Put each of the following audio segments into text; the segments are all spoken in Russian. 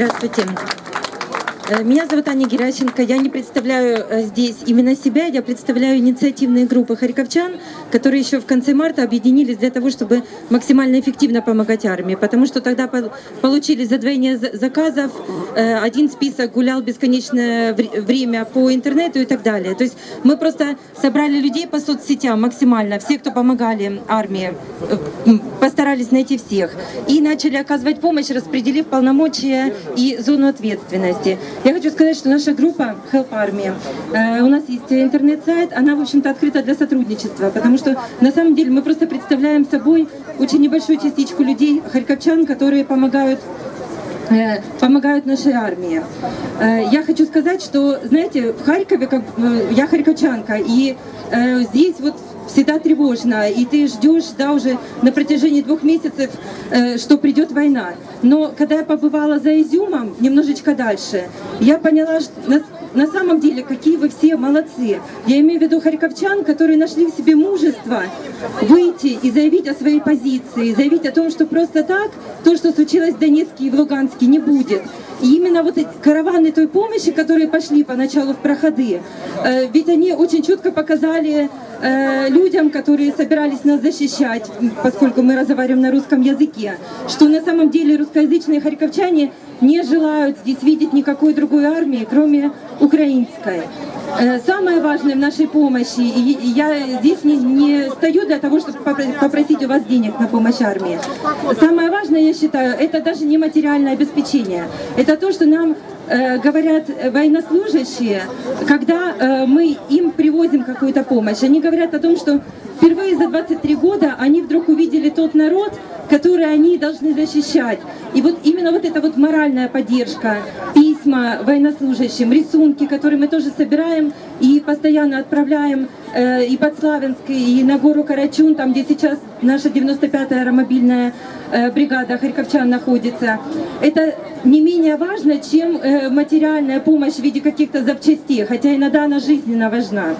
Здравствуйте. Э, Меня зовут Аня Геращенко. Я не представляю э, здесь именно себя, я представляю инициативные группы харьковчан, которые еще в конце марта объединились для того, чтобы максимально эффективно помогать армии. Потому что тогда пол- получили задвоение за- заказов, э, один список гулял бесконечное вре- время по интернету и так далее. То есть мы просто собрали людей по соцсетям максимально, все, кто помогали армии, постарались найти всех. И начали оказывать помощь, распределив полномочия и зону ответственности. Я хочу сказать, что наша группа Help Army, э, у нас есть интернет-сайт, она, в общем-то, открыта для сотрудничества, потому что на самом деле мы просто представляем собой очень небольшую частичку людей, харьковчан, которые помогают э, помогают нашей армии. Э, Я хочу сказать, что, знаете, в Харькове, как э, я харьковчанка, и здесь вот всегда тревожно, и ты ждешь, да, уже на протяжении двух месяцев, э, что придет война. Но когда я побывала за Изюмом, немножечко дальше, я поняла, что на, самом деле, какие вы все молодцы. Я имею в виду харьковчан, которые нашли в себе мужество выйти и заявить о своей позиции, заявить о том, что просто так то, что случилось в Донецке и в Луганске, не будет. И именно вот эти караваны той помощи, которые пошли поначалу в проходы, э, ведь они очень четко показали э, людям, которые собирались нас защищать, поскольку мы разговариваем на русском языке, что на самом деле русскоязычные харьковчане не желают здесь видеть никакой другой армии, кроме украинской. Э, Самое важное в нашей помощи, и я здесь не, не стою для того, чтобы попро- попросить у вас денег на помощь армии. Самое важное, я считаю, это даже не материальное обеспечение. Это то, что нам э, говорят военнослужащие, когда э, мы им привозим какую-то помощь. Они говорят о том, что впервые за 23 года они вдруг увидели тот народ, который они должны защищать. И вот именно вот эта вот моральная поддержка, письма военнослужащим, рисунки, которые мы тоже собираем и постоянно отправляем э, и под Славянск, и на гору Карачун, там, где сейчас наша 95-я аэромобильная э, бригада харьковчан находится. Это не менее важно, чем э, материальная помощь в виде каких-то запчастей, хотя иногда она жизненно важна.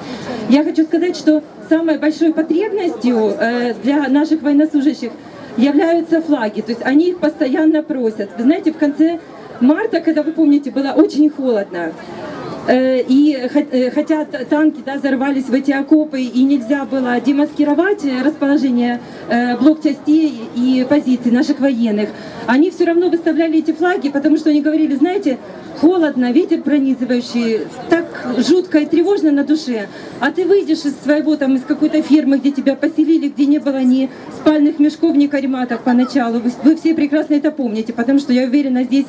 Я хочу сказать, что самой большой потребностью э, для наших военнослужащих являются флаги, то есть они их постоянно просят. Вы знаете, в конце марта, когда вы помните, было очень холодно, Э, и э, хотя танки да, взорвались в эти окопы и нельзя было демаскировать расположение э, блокчастей и позиций наших военных, они все равно выставляли эти флаги, потому что они говорили, знаете, холодно, ветер пронизывающий, так жутко и тревожно на душе. А ты выйдешь из своего, там, из какой-то фермы, где тебя поселили, где не было ни спальных мешков, ни карематов поначалу. Вы все прекрасно это помните, потому что я уверена, здесь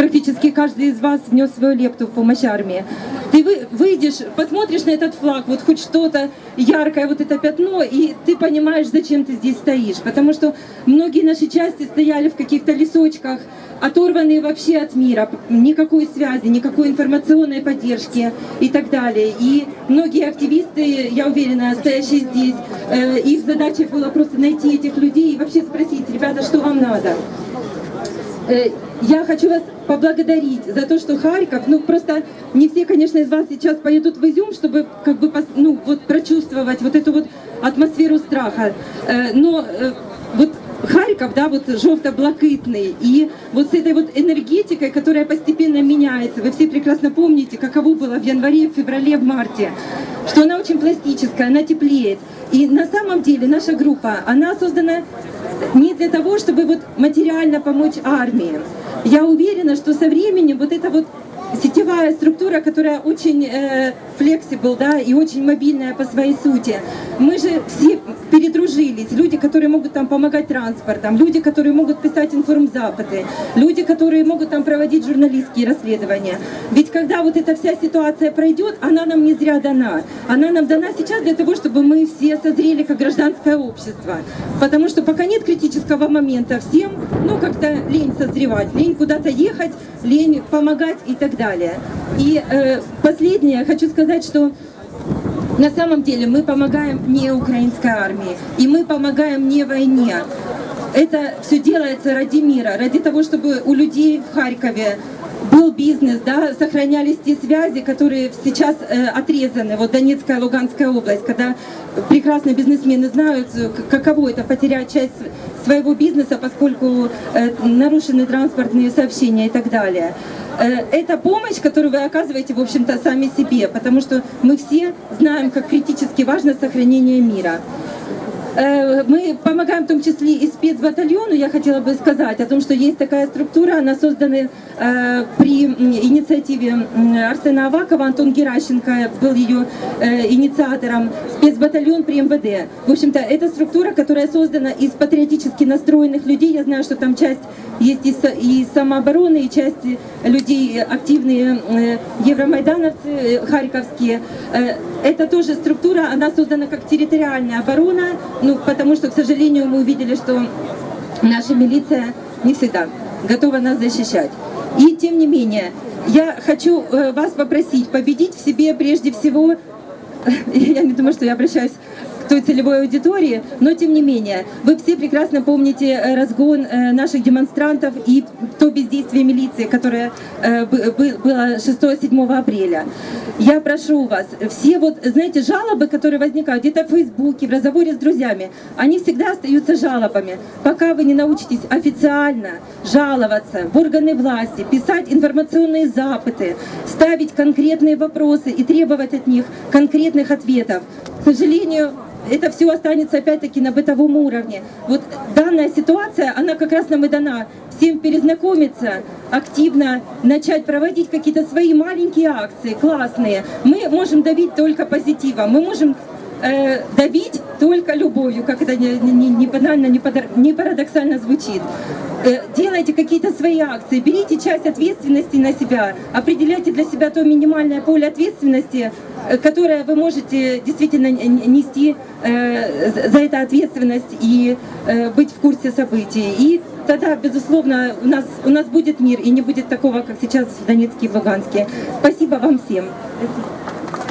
практически каждый из вас внес свою лепту в помощь армии. Ты вы, выйдешь, посмотришь на этот флаг, вот хоть что-то яркое, вот это пятно, и ты понимаешь, зачем ты здесь стоишь. Потому что многие наши части стояли в каких-то лесочках, оторванные вообще от мира, никакой связи, никакой информационной поддержки и так далее. И многие активисты, я уверена, стоящие здесь, э, их задача была просто найти этих людей и вообще спросить, ребята, что вам надо? Э, Я хочу вас поблагодарить за то, что Харьков, ну просто не все, конечно, из вас сейчас поедут в Изюм, чтобы как бы ну вот прочувствовать вот эту вот атмосферу страха. Э, Но э, вот Харьков, да, вот желто-блакитный, и вот с этой вот энергетикой, которая постепенно меняется, вы все прекрасно помните, каково было в январе, в феврале, в марте, что она очень пластическая, она теплеет. И на самом деле наша группа, она создана не для того, чтобы вот материально помочь армии. Я уверена, что со временем вот эта вот сетевая структура, которая очень э, flexible, да, и очень мобильная по своей сути. Мы же все передружились. Люди, которые могут там помогать транспортом, люди, которые могут писать информзапады, люди, которые могут там проводить журналистские расследования. Ведь когда вот эта вся ситуация пройдет, она нам не зря дана. Она нам дана сейчас для того, чтобы мы все созрели как гражданское общество. Потому что пока нет критического момента, всем, ну, как-то лень созревать, лень куда-то ехать, лень помогать и так далее. И э, последнее, хочу сказать, что на самом деле мы помогаем не украинской армии, и мы помогаем не войне. Это все делается ради мира, ради того, чтобы у людей в Харькове был бизнес, да, сохранялись те связи, которые сейчас э, отрезаны. Вот Донецкая, Луганская область, когда прекрасные бизнесмены знают, э, каково это потерять часть своего бизнеса, поскольку э, нарушены транспортные сообщения и так далее. Э, это помощь, которую вы оказываете, в общем-то, сами себе, потому что мы все знаем, как критически важно сохранение мира. Э, Мы помогаем в том числе и спецбатальону, я хотела бы сказать о том, что есть такая структура, она создана э, при инициативе Арсена Авакова, Антон Геращенко был ее э, инициатором, спецбатальон при МВД. В общем-то, это структура, которая создана из патриотически настроенных людей, я знаю, что там часть есть и, самообороны, и часть людей активные евромайдановцы харьковские. Это тоже структура, она создана как территориальная оборона, ну, потому что, к сожалению, мы увидели, что наша милиция не всегда готова нас защищать. И тем не менее, я хочу э, вас попросить победить в себе прежде всего я не думаю, что я обращаюсь той целевой аудитории, но тем не менее, вы все прекрасно помните э, разгон э, наших демонстрантов и то бездействие милиции, которое э, бы- бы- было 6-7 апреля. Я прошу вас, все вот, знаете, жалобы, которые возникают где-то в Фейсбуке, в разговоре с друзьями, они всегда остаются жалобами, пока вы не научитесь официально жаловаться в органы власти, писать информационные запыты, ставить конкретные вопросы и требовать от них конкретных ответов. К сожалению, это все останется опять-таки на бытовом уровне. Вот данная ситуация, она как раз нам и дана. Всем перезнакомиться, активно начать проводить какие-то свои маленькие акции, классные. Мы можем давить только позитивом, мы можем э, давить только любовью, как это не, не, не банально, не, не парадоксально звучит. Э, делайте какие-то свои акции, берите часть ответственности на себя, определяйте для себя то минимальное поле ответственности, э, которое вы можете действительно нести э, за- это ответственность и быть в курсе событий. И тогда, безусловно, у нас, у нас будет мир и не будет такого, как сейчас в Донецке и в. Спасибо вам всем.